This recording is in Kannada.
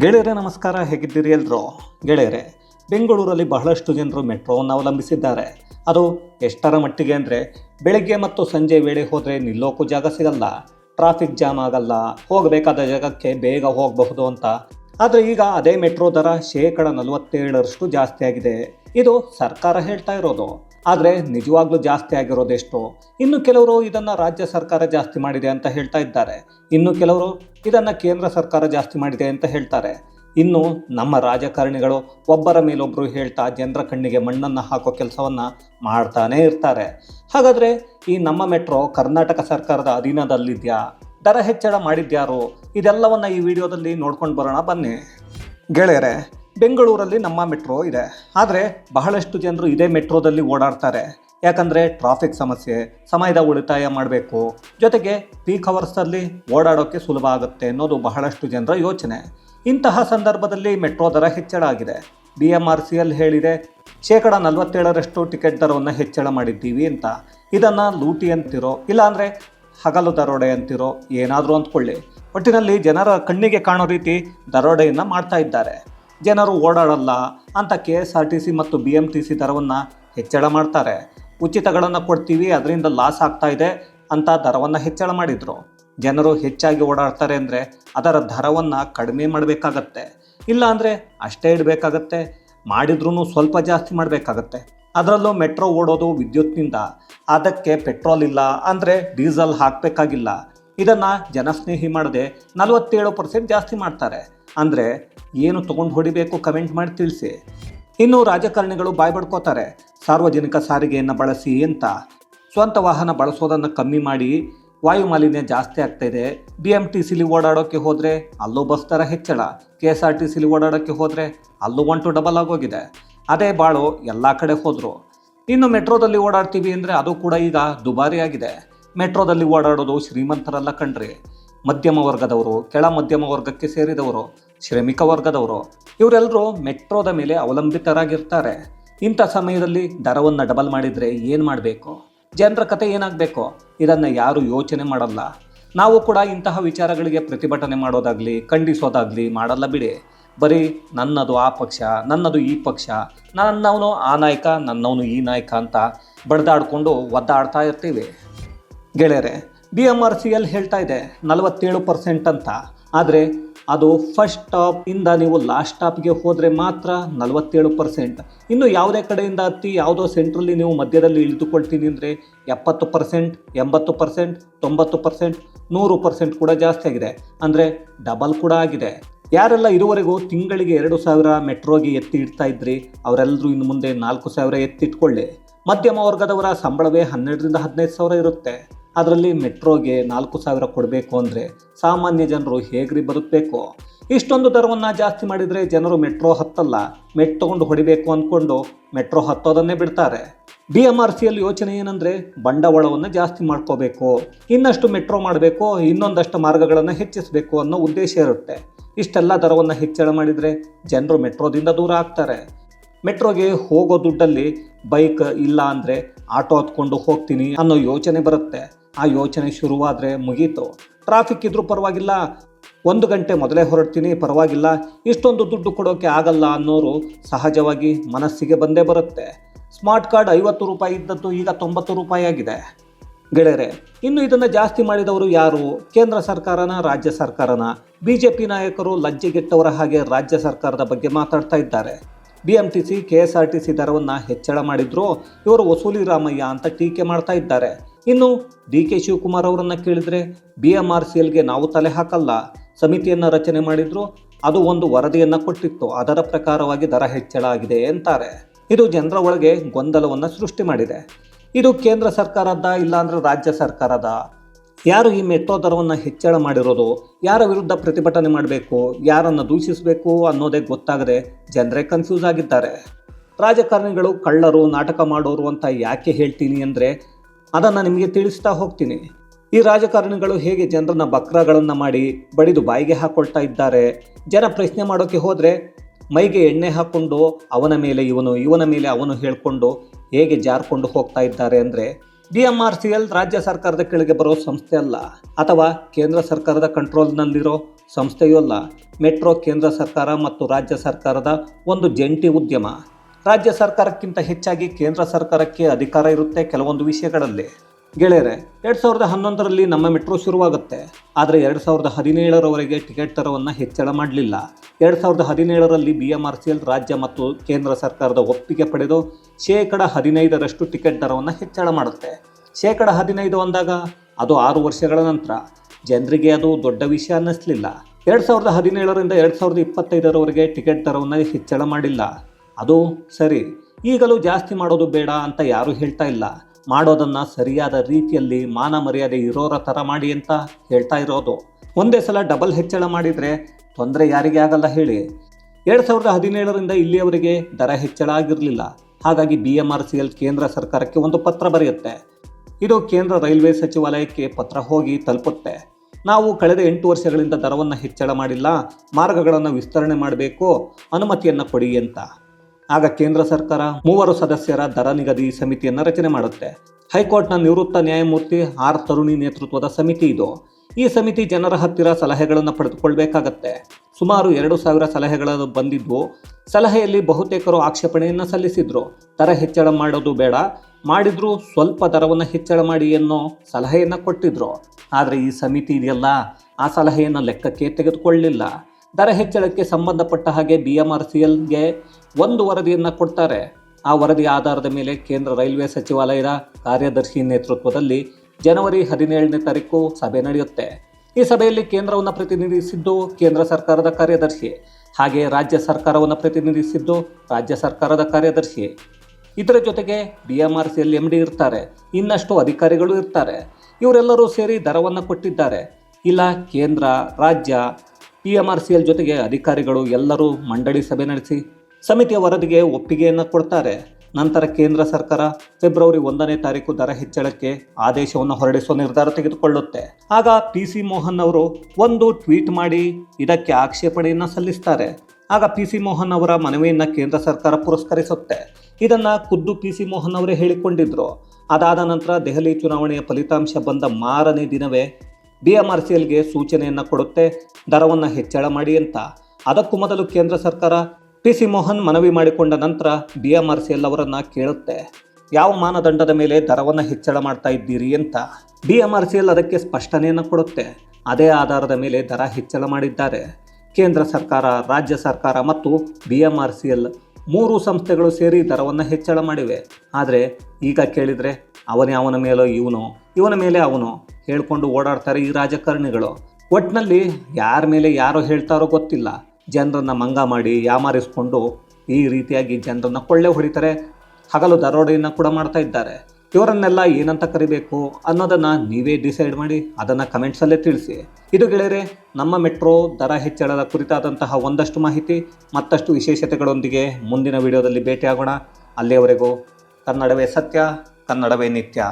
ಗೆಳೆಯರೇ, ನಮಸ್ಕಾರ. ಹೇಗಿದ್ದೀರಿ ಎಲ್ರು? ಗೆಳೆಯರೆ, ಬೆಂಗಳೂರಲ್ಲಿ ಬಹಳಷ್ಟು ಜನರು ಮೆಟ್ರೋವನ್ನು ಅವಲಂಬಿಸಿದ್ದಾರೆ. ಅದು ಎಷ್ಟರ ಮಟ್ಟಿಗೆ ಅಂದರೆ ಬೆಳಗ್ಗೆ ಮತ್ತು ಸಂಜೆ ವೇಳೆ ಹೋದರೆ ನಿಲ್ಲೋಕ್ಕೂ ಜಾಗ ಸಿಗಲ್ಲ. ಟ್ರಾಫಿಕ್ ಜಾಮ್ ಆಗಲ್ಲ. ಹೋಗಬೇಕಾದ ಜಾಗಕ್ಕೆ ಬೇಗ ಹೋಗಬಹುದು ಅಂತ. ಆದರೆ ಈಗ ಅದೇ ಮೆಟ್ರೋ ದರ ಶೇಕಡ ನಲವತ್ತೇಳರಷ್ಟು ಜಾಸ್ತಿ ಆಗಿದೆ. ಇದು ಸರ್ಕಾರ ಹೇಳ್ತಾ ಇರೋದು. ಆದರೆ ನಿಜವಾಗ್ಲೂ ಜಾಸ್ತಿ ಆಗಿರೋದೆಷ್ಟು? ಇನ್ನು ಕೆಲವರು ಇದನ್ನು ರಾಜ್ಯ ಸರ್ಕಾರ ಜಾಸ್ತಿ ಮಾಡಿದೆ ಅಂತ ಹೇಳ್ತಾ ಇದ್ದಾರೆ. ಇನ್ನು ಕೆಲವರು ಇದನ್ನು ಕೇಂದ್ರ ಸರ್ಕಾರ ಜಾಸ್ತಿ ಮಾಡಿದೆ ಅಂತ ಹೇಳ್ತಾರೆ. ಇನ್ನು ನಮ್ಮ ರಾಜಕಾರಣಿಗಳು ಒಬ್ಬರ ಮೇಲೊಬ್ಬರು ಹೇಳ್ತಾ ಜನರ ಕಣ್ಣಿಗೆ ಮಣ್ಣನ್ನು ಹಾಕೋ ಕೆಲಸವನ್ನು ಮಾಡ್ತಾನೇ ಇರ್ತಾರೆ. ಹಾಗಾದರೆ ಈ ನಮ್ಮ ಮೆಟ್ರೋ ಕರ್ನಾಟಕ ಸರ್ಕಾರದ ಅಧೀನದಲ್ಲಿದೆಯಾ? ದರ ಹೆಚ್ಚಳ ಮಾಡಿದ್ಯಾರು? ಇದೆಲ್ಲವನ್ನು ಈ ವಿಡಿಯೋದಲ್ಲಿ ನೋಡ್ಕೊಂಡು ಬರೋಣ ಬನ್ನಿ. ಗೆಳೆಯರೆ ಬೆಂಗಳೂರಲ್ಲಿ ನಮ್ಮ ಮೆಟ್ರೋ ಇದೆ. ಆದರೆ ಬಹಳಷ್ಟು ಜನರು ಇದೇ ಮೆಟ್ರೋದಲ್ಲಿ ಓಡಾಡ್ತಾರೆ. ಯಾಕಂದರೆ ಟ್ರಾಫಿಕ್ ಸಮಸ್ಯೆ, ಸಮಯದ ಉಳಿತಾಯ ಮಾಡಬೇಕು. ಜೊತೆಗೆ ಪೀಕ್ ಅವರ್ಸಲ್ಲಿ ಓಡಾಡೋಕ್ಕೆ ಸುಲಭ ಆಗುತ್ತೆ ಅನ್ನೋದು ಬಹಳಷ್ಟು ಜನರ ಯೋಚನೆ. ಇಂತಹ ಸಂದರ್ಭದಲ್ಲಿ ಮೆಟ್ರೋ ದರ ಹೆಚ್ಚಳ ಆಗಿದೆ. B M R C L ಹೇಳಿದೆ, ಶೇಕಡ ನಲವತ್ತೇಳರಷ್ಟು ಟಿಕೆಟ್ ದರವನ್ನು ಹೆಚ್ಚಳ ಮಾಡಿದ್ದೀವಿ ಅಂತ. ಇದನ್ನು ಲೂಟಿ ಅಂತಿರೋ, ಇಲ್ಲಾಂದರೆ ಹಗಲು ದರೋಡೆ ಅಂತಿರೋ, ಏನಾದರೂ ಅಂದ್ಕೊಳ್ಳಿ. ಒಟ್ಟಿನಲ್ಲಿ ಜನರ ಕಣ್ಣಿಗೆ ಕಾಣೋ ರೀತಿ ದರೋಡೆಯನ್ನು ಮಾಡ್ತಾ ಇದ್ದಾರೆ. ಜನರು ಓಡಾಡಲ್ಲ ಅಂತ K S R T C ಮತ್ತು ಬಿ ಎಂ ಟಿ ದರವನ್ನು ಹೆಚ್ಚಳ ಮಾಡ್ತಾರೆ. ಉಚಿತಗಳನ್ನು ಕೊಡ್ತೀವಿ, ಅದರಿಂದ ಲಾಸ್ ಆಗ್ತಾ ಇದೆ ಅಂತ ದರವನ್ನು ಹೆಚ್ಚಳ ಮಾಡಿದರು. ಜನರು ಹೆಚ್ಚಾಗಿ ಓಡಾಡ್ತಾರೆ ಅಂದರೆ ಅದರ ದರವನ್ನು ಕಡಿಮೆ ಮಾಡಬೇಕಾಗತ್ತೆ. ಇಲ್ಲ ಅಂದರೆ ಅಷ್ಟೇ ಇಡಬೇಕಾಗತ್ತೆ. ಮಾಡಿದ್ರೂ ಸ್ವಲ್ಪ ಜಾಸ್ತಿ ಮಾಡಬೇಕಾಗತ್ತೆ. ಅದರಲ್ಲೂ ಮೆಟ್ರೋ ಓಡೋದು ವಿದ್ಯುತ್ನಿಂದ. ಅದಕ್ಕೆ ಪೆಟ್ರೋಲ್ ಇಲ್ಲ ಅಂದರೆ ಡೀಸೆಲ್ ಹಾಕಬೇಕಾಗಿಲ್ಲ. ಇದನ್ನು ಜನಸ್ನೇಹಿ ಮಾಡದೆ ನಲವತ್ತೇಳು ಪರ್ಸೆಂಟ್ ಜಾಸ್ತಿ ಮಾಡ್ತಾರೆ. ಅಂದರೆ ಏನು ತಗೊಂಡು ಹೊಡಿಬೇಕು ಕಮೆಂಟ್ ಮಾಡಿ ತಿಳಿಸಿ. ಇನ್ನು ರಾಜಕಾರಣಿಗಳು ಬಾಯ್ ಬಡ್ಕೋತಾರೆ. ಸಾರ್ವಜನಿಕ ಸಾರಿಗೆಯನ್ನು ಬಳಸಿ ಅಂತ. ಸ್ವಂತ ವಾಹನ ಬಳಸೋದನ್ನು ಕಮ್ಮಿ ಮಾಡಿ. ವಾಯು ಮಾಲಿನ್ಯ ಜಾಸ್ತಿ ಆಗ್ತಾ ಇದೆ. ಬಿ ಎಂ ಟಿ ಸಿಲಿ ಓಡಾಡೋಕ್ಕೆ ಹೋದರೆ ಅಲ್ಲೂ ಬಸ್ ದರ ಹೆಚ್ಚಳ. ಕೆ ಎಸ್ ಆರ್ ಟಿ ಸಿಲಿ ಓಡಾಡೋಕ್ಕೆ ಹೋದರೆ ಅಲ್ಲೂ ಒನ್ ಟು ಡಬಲ್ ಆಗೋಗಿದೆ. ಅದೇ ಬಾಳು ಎಲ್ಲ ಕಡೆ ಹೋದರು. ಇನ್ನು ಮೆಟ್ರೋದಲ್ಲಿ ಓಡಾಡ್ತೀವಿ ಅಂದರೆ ಅದು ಕೂಡ ಈಗ ದುಬಾರಿ ಆಗಿದೆ. ಮೆಟ್ರೋದಲ್ಲಿ ಓಡಾಡೋದು ಶ್ರೀಮಂತರಲ್ಲ ಕಣ್ರಿ. ಮಧ್ಯಮ ವರ್ಗದವರು, ಕೆಳ ಮಧ್ಯಮ ವರ್ಗಕ್ಕೆ ಸೇರಿದವರು ಶ್ರಮಿಕ ವರ್ಗದವರು. ಇವರೆಲ್ಲರೂ ಮೆಟ್ರೋದ ಮೇಲೆ ಅವಲಂಬಿತರಾಗಿರ್ತಾರೆ. ಇಂಥ ಸಮಯದಲ್ಲಿ ದರವನ್ನು ಡಬಲ್ ಮಾಡಿದರೆ ಏನು ಮಾಡಬೇಕು? ಜನರ ಕತೆ ಏನಾಗಬೇಕು? ಇದನ್ನು ಯಾರು ಯೋಚನೆ ಮಾಡಲ್ಲ. ನಾವು ಕೂಡ ಇಂತಹ ವಿಚಾರಗಳಿಗೆ ಪ್ರತಿಭಟನೆ ಮಾಡೋದಾಗಲಿ, ಖಂಡಿಸೋದಾಗಲಿ ಮಾಡಲ್ಲ ಬಿಡಿ. ಬರೀ ನನ್ನದು ಆ ಪಕ್ಷ, ನನ್ನದು ಈ ಪಕ್ಷ, ನನ್ನವನು ಆ ನಾಯಕ, ನನ್ನವನು ಈ ನಾಯಕ ಅಂತ ಬಡ್ದಾಡಿಕೊಂಡು ಒದ್ದಾಡ್ತಾ ಇರ್ತೀವಿ. ಗೆಳೆಯರೆ, B M R C L ಹೇಳ್ತಾ ಇದೆ, ನಲವತ್ತೇಳು ಪರ್ಸೆಂಟ್ ಅಂತ. ಆದರೆ ಅದು ಫಸ್ಟ್ ಸ್ಟಾಪ್ ಇಂದ ನೀವು ಲಾಸ್ಟ್ ಟಾಪ್ಗೆ ಹೋದರೆ ಮಾತ್ರ ನಲವತ್ತೇಳು ಪರ್ಸೆಂಟ್ ಇನ್ನು ಯಾವುದೇ ಕಡೆಯಿಂದ ಹತ್ತಿ ಯಾವುದೋ ಸೆಂಟ್ರಲ್ಲಿ ನೀವು ಮಧ್ಯದಲ್ಲಿ ಇಳಿದುಕೊಳ್ತೀನಿ ಅಂದರೆ ಎಪ್ಪತ್ತು ಪರ್ಸೆಂಟ್ ಎಂಬತ್ತು ಪರ್ಸೆಂಟ್ ತೊಂಬತ್ತು ಪರ್ಸೆಂಟ್ ನೂರು ಪರ್ಸೆಂಟ್ ಕೂಡ ಜಾಸ್ತಿ ಆಗಿದೆ. ಅಂದರೆ ಡಬಲ್ ಕೂಡ ಆಗಿದೆ. ಯಾರೆಲ್ಲ ಇದುವರೆಗೂ ತಿಂಗಳಿಗೆ ಎರಡು ಸಾವಿರ ಮೆಟ್ರೋಗೆ ಎತ್ತಿ ಇಡ್ತಾ ಇದ್ರಿ, ಅವರೆಲ್ಲರೂ ಇನ್ನು ಮುಂದೆ ನಾಲ್ಕು ಸಾವಿರ ಎತ್ತಿಟ್ಕೊಳ್ಳಿ ಮಧ್ಯಮ ವರ್ಗದವರ ಸಂಬಳವೇ ಹನ್ನೆರಡರಿಂದ ಹದಿನೈದು ಸಾವಿರ ಇರುತ್ತೆ. ಅದರಲ್ಲಿ ಮೆಟ್ರೋಗೆ ನಾಲ್ಕು ಸಾವಿರ ಕೊಡಬೇಕು ಅಂದರೆ ಸಾಮಾನ್ಯ ಜನರು ಹೇಗ್ರಿ ಬದುಕಬೇಕು? ಇಷ್ಟೊಂದು ದರವನ್ನು ಜಾಸ್ತಿ ಮಾಡಿದರೆ ಜನರು ಮೆಟ್ರೋ ಹತ್ತಲ್ಲ, ಮೆಟ್ ತಗೊಂಡು ಹೊಡಿಬೇಕು ಅಂದ್ಕೊಂಡು ಮೆಟ್ರೋ ಹತ್ತೋದನ್ನೇ ಬಿಡ್ತಾರೆ. ಬಿ ಎಂ ಆರ್ ಸಿಯಲ್ಲಿ ಯೋಚನೆ ಏನಂದರೆ ಬಂಡವಾಳವನ್ನು ಜಾಸ್ತಿ ಮಾಡ್ಕೋಬೇಕು. ಇನ್ನಷ್ಟು ಮೆಟ್ರೋ ಮಾಡಬೇಕು, ಇನ್ನೊಂದಷ್ಟು ಮಾರ್ಗಗಳನ್ನು ಹೆಚ್ಚಿಸಬೇಕು ಅನ್ನೋ ಉದ್ದೇಶ ಇರುತ್ತೆ. ಇಷ್ಟೆಲ್ಲ ದರವನ್ನು ಹೆಚ್ಚಳ ಮಾಡಿದರೆ ಜನರು ಮೆಟ್ರೋದಿಂದ ದೂರ ಆಗ್ತಾರೆ. ಮೆಟ್ರೋಗೆ ಹೋಗೋ ದುಡ್ಡಲ್ಲಿ ಬೈಕ್ ಇಲ್ಲ ಅಂದರೆ ಆಟೋ ಹತ್ಕೊಂಡು ಹೋಗ್ತೀನಿ ಅನ್ನೋ ಯೋಚನೆ ಬರುತ್ತೆ. ಆ ಯೋಚನೆ ಶುರುವಾದರೆ ಮುಗೀತು. ಟ್ರಾಫಿಕ್ ಇದ್ರೂ ಪರವಾಗಿಲ್ಲ, ಒಂದು ಗಂಟೆ ಮೊದಲೇ ಹೊರಡ್ತೀನಿ, ಪರವಾಗಿಲ್ಲ, ಇಷ್ಟೊಂದು ದುಡ್ಡು ಕೊಡೋಕ್ಕೆ ಆಗಲ್ಲ ಅನ್ನೋರು ಸಹಜವಾಗಿ ಮನಸ್ಸಿಗೆ ಬಂದೇ ಬರುತ್ತೆ. ಸ್ಮಾರ್ಟ್ ಕಾರ್ಡ್ ಐವತ್ತು ರೂಪಾಯಿ ಇದ್ದದ್ದು ಈಗ ತೊಂಬತ್ತು ರೂಪಾಯಿ ಆಗಿದೆ. ಗೆಳೆಯರೆ, ಇನ್ನು ಇದನ್ನು ಜಾಸ್ತಿ ಮಾಡಿದವರು ಯಾರು? ಕೇಂದ್ರ ಸರ್ಕಾರನ, ರಾಜ್ಯ ಸರ್ಕಾರನ? ಬಿ ಜೆ ಪಿ ನಾಯಕರು ಲಜ್ಜೆಗೆಟ್ಟವರ ಹಾಗೆ ರಾಜ್ಯ ಸರ್ಕಾರದ ಬಗ್ಗೆ ಮಾತಾಡ್ತಾ ಇದ್ದಾರೆ. B M T C K S R T C ದರವನ್ನು ಹೆಚ್ಚಳ ಮಾಡಿದ್ರು. ಇವರು ವಸೂಲಿ ರಾಮಯ್ಯ ಅಂತ ಟೀಕೆ ಮಾಡ್ತಾ ಇದ್ದಾರೆ. ಇನ್ನು ಡಿ ಕೆ ಶಿವಕುಮಾರ್ ಅವರನ್ನು ಕೇಳಿದರೆ ಬಿ ಎಂ ಆರ್ ಸಿ ಎಲ್ಗೆ ನಾವು ತಲೆ ಹಾಕಲ್ಲ. ಸಮಿತಿಯನ್ನು ರಚನೆ ಮಾಡಿದ್ರು, ಅದು ಒಂದು ವರದಿಯನ್ನು ಕೊಟ್ಟಿತ್ತು. ಅದರ ಪ್ರಕಾರವಾಗಿ ದರ ಹೆಚ್ಚಳ ಆಗಿದೆ ಅಂತಾರೆ. ಇದು ಜನರ ಒಳಗೆ ಗೊಂದಲವನ್ನು ಸೃಷ್ಟಿ ಮಾಡಿದೆ. ಇದು ಕೇಂದ್ರ ಸರ್ಕಾರದ ಇಲ್ಲಾಂದ್ರೆ ರಾಜ್ಯ ಸರ್ಕಾರದ ಯಾರು ಈ ಮೆಟ್ರೋ ದರವನ್ನು ಹೆಚ್ಚಳ ಮಾಡಿರೋದು? ಯಾರ ವಿರುದ್ಧ ಪ್ರತಿಭಟನೆ ಮಾಡಬೇಕು? ಯಾರನ್ನು ದೂಷಿಸಬೇಕು ಅನ್ನೋದೇ ಗೊತ್ತಾಗದೆ ಜನರೇ ಕನ್ಫ್ಯೂಸ್ ಆಗಿದ್ದಾರೆ. ರಾಜಕಾರಣಿಗಳು ಕಳ್ಳರು, ನಾಟಕ ಮಾಡೋರು ಅಂತ ಯಾಕೆ ಹೇಳ್ತೀನಿ ಅಂದರೆ ಅದನ್ನು ನಿಮಗೆ ತಿಳಿಸ್ತಾ ಹೋಗ್ತೀನಿ. ಈ ರಾಜಕಾರಣಿಗಳು ಹೇಗೆ ಜನರನ್ನ ಬಕ್ರಗಳನ್ನು ಮಾಡಿ ಬಡಿದು ಬಾಯಿಗೆ ಹಾಕೊಳ್ತಾ ಇದ್ದಾರೆ? ಜನ ಪ್ರಶ್ನೆ ಮಾಡೋಕ್ಕೆ ಹೋದರೆ ಮೈಗೆ ಎಣ್ಣೆ ಹಾಕ್ಕೊಂಡು ಅವನ ಮೇಲೆ ಇವನು, ಇವನ ಮೇಲೆ ಅವನು ಹೇಳಿಕೊಂಡು ಹೇಗೆ ಜಾರ್ಕೊಂಡು ಹೋಗ್ತಾ ಇದ್ದಾರೆ ಅಂದರೆ D M R C L ರಾಜ್ಯ ಸರ್ಕಾರದ ಕೆಳಗೆ ಬರೋ ಸಂಸ್ಥೆ ಅಲ್ಲ. ಅಥವಾ ಕೇಂದ್ರ ಸರ್ಕಾರದ ಕಂಟ್ರೋಲ್ನಲ್ಲಿರೋ ಸಂಸ್ಥೆಯೂ ಅಲ್ಲ. ಮೆಟ್ರೋ ಕೇಂದ್ರ ಸರ್ಕಾರ ಮತ್ತು ರಾಜ್ಯ ಸರ್ಕಾರದ ಒಂದು ಜಂಟಿ ಉದ್ಯಮ. ರಾಜ್ಯ ಸರ್ಕಾರಕ್ಕಿಂತ ಹೆಚ್ಚಾಗಿ ಕೇಂದ್ರ ಸರ್ಕಾರಕ್ಕೆ ಅಧಿಕಾರ ಇರುತ್ತೆ ಕೆಲವೊಂದು ವಿಷಯಗಳಲ್ಲಿ. ಗೆಳೆಯರೆ, ಎರಡು ಸಾವಿರದ ಹನ್ನೊಂದರಲ್ಲಿ ನಮ್ಮ ಮೆಟ್ರೋ ಶುರುವಾಗುತ್ತೆ. ಆದರೆ ಎರಡು ಸಾವಿರದ ಹದಿನೇಳರವರೆಗೆ ಟಿಕೆಟ್ ದರವನ್ನು ಹೆಚ್ಚಳ ಮಾಡಲಿಲ್ಲ. ಎರಡು ಸಾವಿರದ ಹದಿನೇಳರಲ್ಲಿ B M R C L ರಾಜ್ಯ ಮತ್ತು ಕೇಂದ್ರ ಸರ್ಕಾರದ ಒಪ್ಪಿಗೆ ಪಡೆದು ಶೇಕಡ ಹದಿನೈದರಷ್ಟು ಟಿಕೆಟ್ ದರವನ್ನು ಹೆಚ್ಚಳ ಮಾಡುತ್ತೆ. ಶೇಕಡ ಹದಿನೈದು ಅಂದಾಗ ಅದು ಆರು ವರ್ಷಗಳ ನಂತರ. ಜನರಿಗೆ ಅದು ದೊಡ್ಡ ವಿಷಯ ಅನ್ನಿಸ್ಲಿಲ್ಲ. ಎರಡು ಸಾವಿರದ ಹದಿನೇಳರಿಂದ ಎರಡು ಸಾವಿರದ ಇಪ್ಪತ್ತೈದರವರೆಗೆ ಟಿಕೆಟ್ ದರವನ್ನು ಹೆಚ್ಚಳ ಮಾಡಿಲ್ಲ. ಅದು ಸರಿ. ಈಗಲೂ ಜಾಸ್ತಿ ಮಾಡೋದು ಬೇಡ ಅಂತ ಯಾರೂ ಹೇಳ್ತಾ ಇಲ್ಲ. ಮಾಡೋದನ್ನು ಸರಿಯಾದ ರೀತಿಯಲ್ಲಿ ಮಾನ ಮರ್ಯಾದೆ ಇರೋರ ಥರ ಮಾಡಿ ಅಂತ ಹೇಳ್ತಾ ಇರೋದು. ಒಂದೇ ಸಲ ಡಬಲ್ ಹೆಚ್ಚಳ ಮಾಡಿದರೆ ತೊಂದರೆ ಯಾರಿಗೆ ಆಗಲ್ಲ ಹೇಳಿ. ಎರಡು ಸಾವಿರದ ಹದಿನೇಳರಿಂದ ಇಲ್ಲಿಯವರೆಗೆ ದರ ಹೆಚ್ಚಳ ಆಗಿರಲಿಲ್ಲ. ಹಾಗಾಗಿ B M R C L ಕೇಂದ್ರ ಸರ್ಕಾರಕ್ಕೆ ಒಂದು ಪತ್ರ ಬರೆಯುತ್ತೆ. ಇದು ಕೇಂದ್ರ ರೈಲ್ವೆ ಸಚಿವಾಲಯಕ್ಕೆ ಪತ್ರ ಹೋಗಿ ತಲುಪುತ್ತೆ. ನಾವು ಕಳೆದ ಎಂಟು ವರ್ಷಗಳಿಂದ ದರವನ್ನು ಹೆಚ್ಚಳ ಮಾಡಿಲ್ಲ, ಮಾರ್ಗಗಳನ್ನು ವಿಸ್ತರಣೆ ಮಾಡಬೇಕು, ಅನುಮತಿಯನ್ನು ಕೊಡಿ ಅಂತ. ಆಗ ಕೇಂದ್ರ ಸರ್ಕಾರ ಮೂವರು ಸದಸ್ಯರ ದರ ನಿಗದಿ ಸಮಿತಿಯನ್ನು ರಚನೆ ಮಾಡುತ್ತೆ. ಹೈಕೋರ್ಟ್ನ ನಿವೃತ್ತ ನ್ಯಾಯಮೂರ್ತಿ ಆರ್ ತರುಣಿ ನೇತೃತ್ವದ ಸಮಿತಿ ಇದು. ಈ ಸಮಿತಿ ಜನರ ಹತ್ತಿರ ಸಲಹೆಗಳನ್ನು ಪಡೆದುಕೊಳ್ಬೇಕಾಗತ್ತೆ. ಸುಮಾರು ಎರಡು ಸಾವಿರ ಸಲಹೆಗಳನ್ನು ಬಂದಿದ್ದು, ಸಲಹೆಯಲ್ಲಿ ಬಹುತೇಕರು ಆಕ್ಷೇಪಣೆಯನ್ನು ಸಲ್ಲಿಸಿದ್ರು. ದರ ಹೆಚ್ಚಳ ಮಾಡೋದು ಬೇಡ, ಮಾಡಿದ್ರೂ ಸ್ವಲ್ಪ ದರವನ್ನು ಹೆಚ್ಚಳ ಮಾಡಿ ಅನ್ನೋ ಸಲಹೆಯನ್ನು ಕೊಟ್ಟಿದ್ರು. ಆದರೆ ಈ ಸಮಿತಿ ಇದೆಯಲ್ಲ, ಆ ಸಲಹೆಯನ್ನು ಲೆಕ್ಕಕ್ಕೆ ತೆಗೆದುಕೊಳ್ಳಲಿಲ್ಲ. ದರ ಹೆಚ್ಚಳಕ್ಕೆ ಸಂಬಂಧಪಟ್ಟ ಹಾಗೆ ಬಿ ಎಂ ಆರ್ ಸಿ ಎಲ್ಗೆ ಒಂದು ವರದಿಯನ್ನು ಕೊಡ್ತಾರೆ. ಆ ವರದಿ ಆಧಾರದ ಮೇಲೆ ಕೇಂದ್ರ ರೈಲ್ವೆ ಸಚಿವಾಲಯದ ಕಾರ್ಯದರ್ಶಿ ನೇತೃತ್ವದಲ್ಲಿ ಜನವರಿ ಹದಿನೇಳನೇ ತಾರೀಕು ಸಭೆ ನಡೆಯುತ್ತೆ. ಈ ಸಭೆಯಲ್ಲಿ ಕೇಂದ್ರವನ್ನು ಪ್ರತಿನಿಧಿಸಿದ್ದು ಕೇಂದ್ರ ಸರ್ಕಾರದ ಕಾರ್ಯದರ್ಶಿ, ಹಾಗೆ ರಾಜ್ಯ ಸರ್ಕಾರವನ್ನು ಪ್ರತಿನಿಧಿಸಿದ್ದು ರಾಜ್ಯ ಸರ್ಕಾರದ ಕಾರ್ಯದರ್ಶಿ. ಇದರ ಜೊತೆಗೆ B M R C L M D ಇರ್ತಾರೆ, ಇನ್ನಷ್ಟು ಅಧಿಕಾರಿಗಳು ಇರ್ತಾರೆ. ಇವರೆಲ್ಲರೂ ಸೇರಿ ದರವನ್ನು ಕೊಟ್ಟಿದ್ದಾರೆ. ಇಲ್ಲ ಕೇಂದ್ರ, ರಾಜ್ಯ P M R C L ಜೊತೆಗೆ ಅಧಿಕಾರಿಗಳು ಎಲ್ಲರೂ ಮಂಡಳಿ ಸಭೆ ನಡೆಸಿ ಸಮಿತಿಯ ವರದಿಗೆ ಒಪ್ಪಿಗೆಯನ್ನು ಕೊಡ್ತಾರೆ. ನಂತರ ಕೇಂದ್ರ ಸರ್ಕಾರ ಫೆಬ್ರವರಿ ಒಂದನೇ ತಾರೀಕು ದರ ಹೆಚ್ಚಳಕ್ಕೆ ಆದೇಶವನ್ನು ಹೊರಡಿಸುವ ನಿರ್ಧಾರ ತೆಗೆದುಕೊಳ್ಳುತ್ತೆ. ಆಗ ಪಿ ಸಿ ಮೋಹನ್ ಅವರು ಒಂದು ಟ್ವೀಟ್ ಮಾಡಿ ಇದಕ್ಕೆ ಆಕ್ಷೇಪಣೆಯನ್ನು ಸಲ್ಲಿಸ್ತಾರೆ. ಆಗ ಪಿ ಸಿ ಮೋಹನ್ ಅವರ ಮನವಿಯನ್ನು ಕೇಂದ್ರ ಸರ್ಕಾರ ಪುರಸ್ಕರಿಸುತ್ತೆ. ಇದನ್ನು ಖುದ್ದು ಪಿ ಸಿ ಮೋಹನ್ ಅವರೇ ಹೇಳಿಕೊಂಡಿದ್ರು. ಅದಾದ ನಂತರ ದೆಹಲಿ ಚುನಾವಣೆಯ ಫಲಿತಾಂಶ ಬಂದ ಮಾರನೇ ದಿನವೇ ಬಿ ಆರ್ ಸೂಚನೆಯನ್ನು ಕೊಡುತ್ತೆ. ದರವನ್ನು ಹೆಚ್ಚಳ ಮಾಡಿ ಅಂತ. ಅದಕ್ಕೂ ಮೊದಲು ಕೇಂದ್ರ ಸರ್ಕಾರ ಪಿ ಸಿ ಮೋಹನ್ ಮನವಿ ಮಾಡಿಕೊಂಡ ನಂತರ ಬಿಎಂಆರ್ಸಿಎಲ್ ಅವರನ್ನು ಕೇಳುತ್ತೆ. ಯಾವ ಮಾನದಂಡದ ಮೇಲೆ ದರವನ್ನು ಹೆಚ್ಚಳ ಮಾಡ್ತಾ ಇದ್ದೀರಿ ಅಂತ. ಬಿಎಂಆರ್ಸಿಎಲ್ ಅದಕ್ಕೆ ಸ್ಪಷ್ಟನೆಯನ್ನು ಕೊಡುತ್ತೆ. ಅದೇ ಆಧಾರದ ಮೇಲೆ ದರ ಹೆಚ್ಚಳ ಮಾಡಿದ್ದಾರೆ. ಕೇಂದ್ರ ಸರ್ಕಾರ, ರಾಜ್ಯ ಸರ್ಕಾರ ಮತ್ತು B M R C L ಮೂರು ಸಂಸ್ಥೆಗಳು ಸೇರಿ ದರವನ್ನು ಹೆಚ್ಚಳ ಮಾಡಿವೆ. ಆದರೆ ಈಗ ಕೇಳಿದರೆ ಅವನೇ ಅವನ ಮೇಲೋ, ಇವನು, ಇವನ ಮೇಲೆ ಅವನು? ಹೇಳ್ಕೊಂಡು ಓಡಾಡ್ತಾರೆ ಈ ರಾಜಕಾರಣಿಗಳು. ಒಟ್ಟಿನಲ್ಲಿ ಯಾರ ಮೇಲೆ ಯಾರು ಹೇಳ್ತಾರೋ ಗೊತ್ತಿಲ್ಲ. ಜನರನ್ನು ಮಂಗ ಮಾಡಿ ಯಾಮಾರಿಸ್ಕೊಂಡು ಈ ರೀತಿಯಾಗಿ ಜನರನ್ನು ಕೊಳ್ಳೆ ಹೊಡಿತಾರೆ. ಹಗಲು ದರೋಡೆಯನ್ನು ಕೂಡ ಮಾಡ್ತಾ ಇದ್ದಾರೆ. ಇವರನ್ನೆಲ್ಲ ಏನಂತ ಕರಿಬೇಕು ಅನ್ನೋದನ್ನು ನೀವೇ ಡಿಸೈಡ್ ಮಾಡಿ ಅದನ್ನು ಕಮೆಂಟ್ಸಲ್ಲೇ ತಿಳಿಸಿ. ಇದು ಗೆಳೆಯರೆ, ನಮ್ಮ ಮೆಟ್ರೋ ದರ ಹೆಚ್ಚಳದ ಕುರಿತಾದಂತಹ ಒಂದಷ್ಟು ಮಾಹಿತಿ, ಮತ್ತಷ್ಟು ವಿಶೇಷತೆಗಳೊಂದಿಗೆ ಮುಂದಿನ ವಿಡಿಯೋದಲ್ಲಿ ಭೇಟಿಯಾಗೋಣ. ಅಲ್ಲಿಯವರೆಗೂ ಕನ್ನಡವೇ ಸತ್ಯ, ಕನ್ನಡವೇ ನಿತ್ಯ.